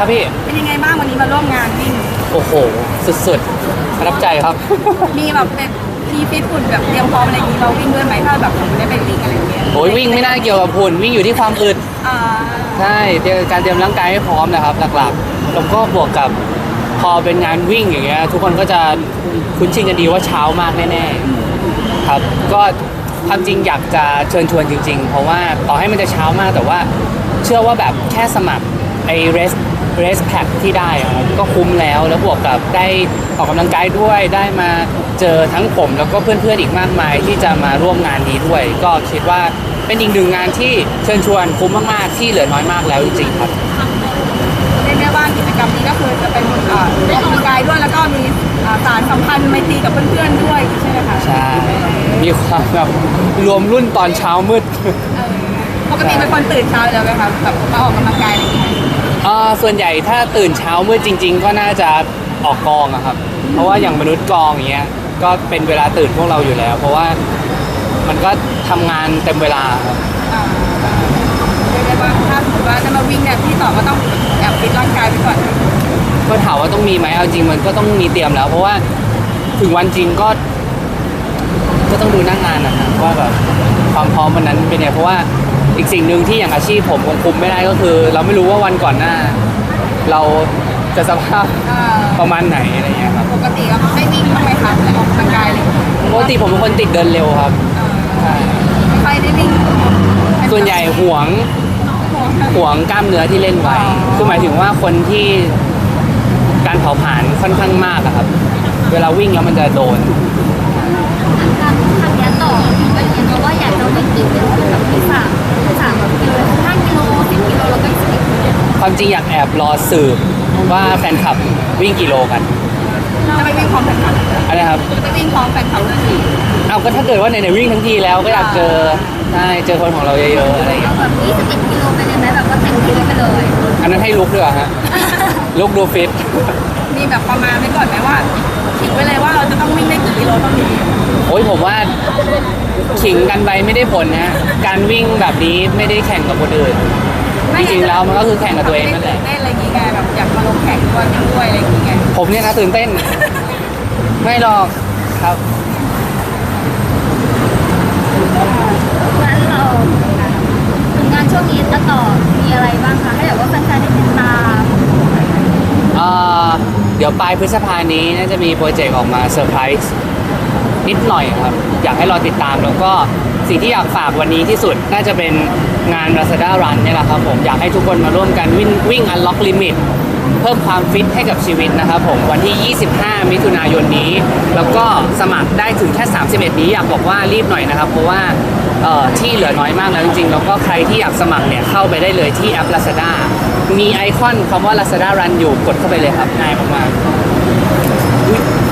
ครับพี่ เป็นยังไงบ้างวันนี้มาร่วมงานวิ่งโอ้โห สุดๆประทับใจครับ มีแบบเป็นมีฟิตหุ่นแบบเตรียมพร้อมอะไรอย่างนี้เราวิ่งด้วยไหมถ้าแบบผมได้ไปวิ่งอะไรอย่างเงี้ยโอ้ยวิ่งไม่น่าเกี่ยวกับหุ่นวิ่งอยู่ที่ความอึดอ่าใช่เตรียมการเตรียมร่างกายให้พร้อมนะครับ หลักๆ แล้วก็บวกกับพอเป็นงานวิ่งอย่างเงี้ยทุกคนก็จะคุ้นชินกันดีว่าเช้ามากแน่ๆครับ ก็ความจริงอยากจะเชิญชวนจริง ๆ เพราะว่าต่อให้มันจะเช้ามากแต่ว่าเชื่อว่าแบบแค่สมัคร ไอ้ rest rest pack ที่ได้อะครับก็คุ้มแล้วแล้วบวกกับได้ออกกำลังกายด้วยได้มาเจอทั้งผมแล้วก็เพื่อนๆอีกมากมายที่จะมาร่วมงานนี้ด้วย ก็คิดว่าเป็นอีกหนึ่งงานที่เชิญชวนคุ้มมากๆที่เหลือน้อยมากแล้วจริงๆครับเรียกได้ว่ากิจกรรมนี้ก็คือจะเป็นอ่าออกกำลังกายด้วยแล้วก็มีอ่าสารสัมพันธ์ไมตรีกับเพื่อนๆด้วยใช่ไหมคะใช่มีความแบบรวมรุ่นตอนเช้ามืดเออปกติเป็นคนตื่นเช้าแล้วไหมคะแบบมาออกกำลังกายอะไรอย่างเงี้ยเอ่อส่วนใหญ่ถ้าตื่นเช้ามืดจริง ๆ ก็น่าจะออกกองอะครับ เพราะว่าอย่างมนุษย์กองอย่างเงี้ยก็เป็นเวลาตื่นพวกเราอยู่แล้ว เพราะว่ามันก็ทำงานเต็มเวลาครับอ่าเรียกได้ว่าถ้าสมมติว่าจะมาวิ่งเนี่ยพี่ต่อก็ต้องแอบฟิตร่างกายไปก่อนก็ถามว่าต้องมีไหมเอาจริงมันก็ต้องมีเตรียมแล้ว เพราะว่าถึงวันจริงก็ ก็ต้องดูหน้างานนะครับว่าแบบความพร้อมวันนั้นเป็นไงเพราะว่า อีกสิ่งหนึ่งที่อย่างอาชีพผมคงคุมไม่ได้ก็คือ เราไม่รู้ว่าวันก่อนหน้า เราจะสภาพอ่าประมาณไหนอะไรเงี้ยครับปกติก็ไม่วิ่งบ้างไหมคะแต่ออกกำลังกายอะไรอย่างเงี้ยปกติผมเป็นคนติดเดินเร็วครับเออใช่ไม่ค่อยได้วิ่งส่วนใหญ่ห่วงห่วงกล้ามเนื้อที่เล่นไว้คือหมายถึงว่าคนที่การเผาผลาญค่อนข้างมากอะครับ เวลาวิ่งแล้วมันจะโดน การทำยาต่อก็เห็นมาว่าอยากจะวิ่งกี่กิโลแบบที่สามสามกิโลห้ากิโลสิบกิโลแล้วก็สิบกิโล ความจริงอยากแอบรอสืบว่าแฟนคลับวิ่งกี่โลกันจะไปวิ่งพร้อมแฟนคลับอะไรครับจะวิ่งพร้อมแฟนคลับเลยเอาก็ถ้าเกิดว่าในๆวิ่งทั้งทีแล้วก็อยากเจอใช่เจอคนของเราเยอะๆอะไรอย่างเงี้เอายแบบยี่สิบเอ็ดกิโลไปเลยไหมแบบว่าเต็มที่ไปเลย อันนั้นให้ลุกด้วยเหรอฮะลุกดูฟิตมีแบบประมาณไว้ก่อนไหมว่าขิงไว้เลยว่าเราจะต้องวิ่งได้กี่กิโลเท่านี้โอ้ยผมว่าขิงกันไปไม่ได้ผลนะการวิ่งแบบนี้ไม่ได้แข่งกับคนอื่น จริงๆแล้วมันก็คือแข่งกับตัวเองนั่นแหละ ได้อะไรอย่างเงี้ยแบบอยากมาลงแข่งด้วยวิ่งด้วยอะไรอย่างเงี้ยผมเนี่ยนะตื่นเต้น ไม่หรอกครับ งั้นเราถึงงานช่วงนี้จะต่อมีอะไรบ้างคะให้แบบว่าแฟนๆได้ติดตามเอ่อเดี๋ยวปลายพฤษภานี้น่าจะมีโปรเจกต์ออกมาเซอร์ไพรส์ นิดหน่อยครับ อยากให้รอติดตามแล้วก็สิ่งที่อยากฝากวันนี้ที่สุดน่าจะเป็นงาน Lazada Run เนี่ยแหละครับผมอยากให้ทุกคนมาร่วมกันวิ่งวิ่ง Unlock Limit เพิ่มความฟิตให้กับชีวิตนะครับผมวันที่ 25 มิถุนายนนี้ แล้วก็สมัครได้ถึงแค่ 31 นี้อยากบอกว่ารีบหน่อยนะครับ เพราะว่าที่เหลือน้อยมากแล้วจริงๆ แล้วก็ใครที่อยากสมัครเนี่ยเข้าไปได้เลยที่แอป Lazada มีไอคอนคำว่า Lazada Run อยู่กดเข้าไปเลยครับง่ายมากๆอุ๊ยขอบคุณ